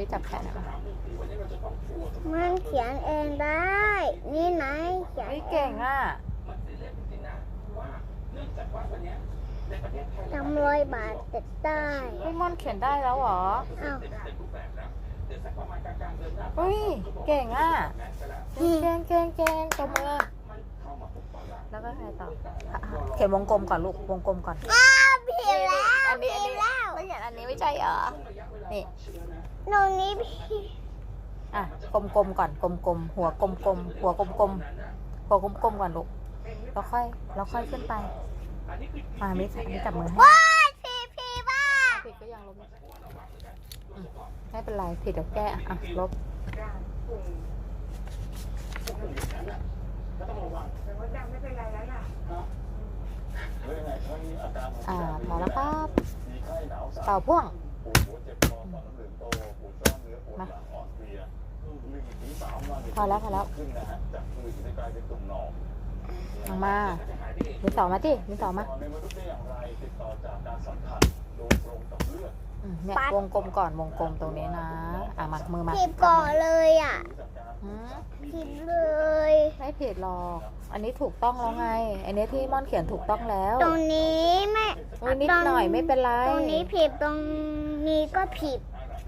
มีจับแขนนะมันเขียนเองได้ นี่ไหนเขียนเฮ้ยเก่งอะทำรอยบาทติดได้เฮ้ยมอนเขียนได้แล้วเหรออ้าวเฮ้ยเก่งอะ เก่งเก่งเก่งตบมือแล้วก็ใครต่ออะเขียนวงกลมก่อนลูก วงกลมก่อนอ้าวผิดแล้วอันนี้อันผินี้ดแล้วไม่เขียนอันนี้ไม่ใช่เหรอ นี่ ตรงนี้ผิดอะกลมๆก่อนกลมๆหัวกลมๆหัวกลมๆหัวกลมๆก่อนลูกแล้วค่อยแล้วค่อยขึ้นไป มาไม่ใช่ไม่จับมือให้ว้ายผิดผิดบ้าผิดก็ยังลบอืมไม่เป็นไรผิดเดี๋ยวแก้อะลบอ่าพอแล้วครับเป่าพ่วง มาพอแล้วพอแล้วเอามามีสองมาจิมีสองมาอืมเนี่ยวงกลมก่อนวงกลมตรงนี้นะ อะมามือมาผิดก่อนเลยอะผิดเลยไม่ผิดหรอกอันนี้ถูกต้องแล้วไง อันนี้ที่ม่อนเขียนถูกต้องแล้ว ตรงนี้ไม่นิดหน่อยไม่เป็นไร ตรงนี้ผิดตรงนี้ก็ผิด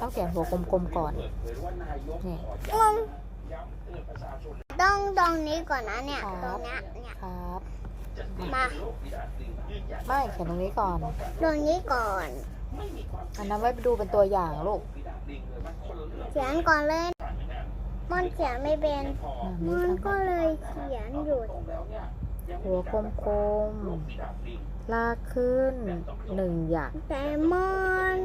ต้องเขียนหัวกลมๆก่อนนี่งงต้องตรงนี้ก่อนนะเนี่ยครับตรงเนี้ยเนี่ยครับมาไม่เขียนตรงนี้ก่อน ตรงนี้ก่อนอันนั้นไว้ดูเป็นตัวอย่างลูกเขียนก่อนเลยมอนเขียนไม่เป็นอะมมีอนทั้งก็เลยเขียนหยุด หัวกลมๆ ลากขึ้นหนึ่งหยักแต่มอน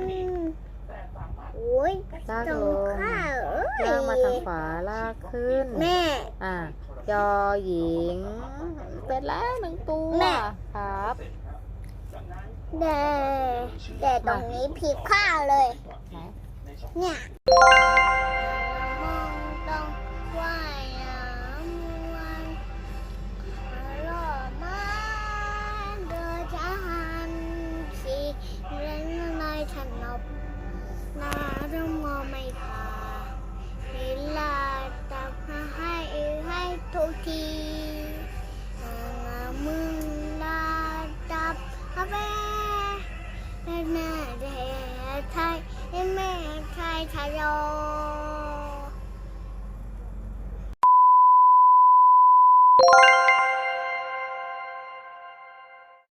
โอ้ยลากตรลงงข้าเอ้ยลากมาทางขวาลากขึ้น แม่ อะยอหญิงเป็นแล้วหนึ่งตัวแม่ครับแต่แต่ตรงนี้ผิดข้าวเลยไหนเนี่ย ไม่พาเวลาตักให้ให้ทุกทีนมึงลาตับฮับเบ้แม่แม่ไทยแม่ไทะยอ